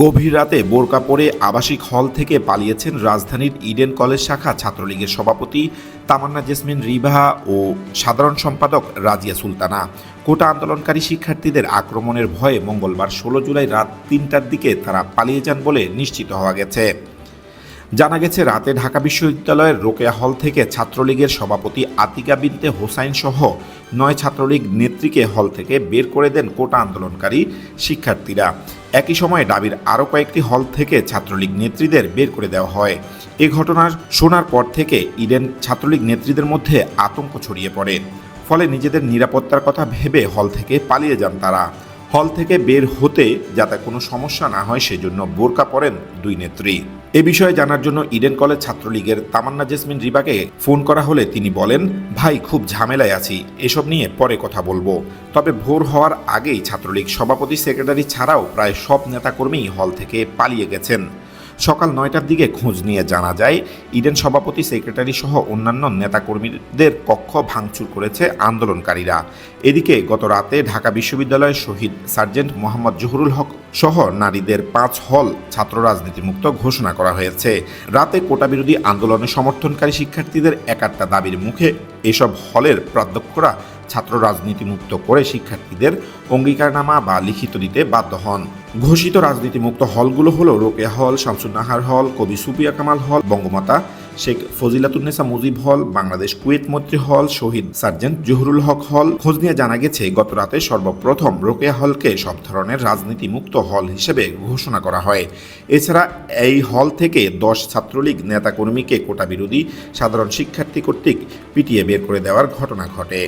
গভীর রাতে বোরকা পরে আবাসিক হল থেকে পালিয়েছেন রাজধানীর ইডেন কলেজ শাখা ছাত্রলীগের সভাপতি তামান্না জেসমিন রিভা ও সাধারণ সম্পাদক রাজিয়া সুলতানা। কোটা আন্দোলনকারী শিক্ষার্থীদের আক্রমণের ভয়ে মঙ্গলবার ষোলো জুলাই রাত তিনটার দিকে তারা পালিয়ে যান বলে নিশ্চিত হওয়া গেছে। জানা গেছে, রাতে ঢাকা বিশ্ববিদ্যালয়ের রোকেয়া হল থেকে ছাত্রলীগের সভাপতি আতিকা বিনতে হোসাইন সহ নয় ছাত্রলীগ নেত্রীকে হল থেকে বের করে দেন কোটা আন্দোলনকারী শিক্ষার্থীরা। একই সময়ে ডাবির আরও কয়েকটি হল থেকে ছাত্রলীগ নেত্রীদের বের করে দেওয়া হয়। এ ঘটনার শোনার পর থেকে ইডেন ছাত্রলীগ নেত্রীদের মধ্যে আতঙ্ক ছড়িয়ে পড়ে। ফলে নিজেদের নিরাপত্তার কথা ভেবে হল থেকে পালিয়ে যান তারা। হল থেকে বের হতে যাতে কোনো সমস্যা না হয়, সেজন্য বোরকা পড়েন দুই নেত্রী। এ বিষয়ে জানার জন্য ইডেন কলেজ ছাত্রলীগের তামান্না জেসমিন রিবাকে ফোন করা হলে তিনি বলেন, ভাই, খুব ঝামেলায় আছি, এসব নিয়ে পরে কথা বলব। তবে ভোর হওয়ার আগেই ছাত্রলীগ সভাপতি, সেক্রেটারি ছাড়াও প্রায় সব নেতাকর্মী হল থেকে পালিয়ে গেছেন। সকাল নয়টার দিকে খোঁজ নিয়ে জানা যায়, ইডেন সভাপতি, সেক্রেটারি সহ অন্যান্য নেতাকর্মীদের কক্ষ ভাঙচুর করেছে আন্দোলনকারীরা। এদিকে গত রাতে ঢাকা বিশ্ববিদ্যালয়ের শহীদ সার্জেন্ট মোহাম্মদ জহুরুল হক সহ নারীদের পাঁচ হল ছাত্র রাজনীতিমুক্ত ঘোষণা করা হয়েছে। রাতে কোটা বিরোধী আন্দোলনে সমর্থনকারী শিক্ষার্থীদের একাত্তা দাবির মুখে এসব হলের প্রাধ্যক্ষরা ছাত্র রাজনীতিমুক্ত করে শিক্ষার্থীদের অঙ্গীকারনামা বা লিখিত দিতে বাধ্য হন। ঘোষিত রাজনীতিমুক্ত হলগুলো হলো রোকেয়া হল শামসুন্নাহার হল, কবি সুপিয়া কামাল হল, বঙ্গমাতা, শেখ ফজিলাতুন্নেসা মুজিব হল, বাংলাদেশ কুয়েত মৈত্রী হল, শহীদ সার্জেন্ট জহুরুল হক হল। খোঁজ নিয়ে জানা গেছে, গত রাতে সর্বপ্রথম রোকেয়া হলকে সব ধরনের রাজনীতি মুক্ত হল হিসেবে ঘোষণা করা হয়। এছাড়া এই হল থেকে দশ ছাত্রলীগ নেতাকর্মীকে কোটা বিরোধী সাধারণ শিক্ষার্থী কর্তৃক পিটিয়ে বের করে দেওয়ার ঘটনা ঘটে।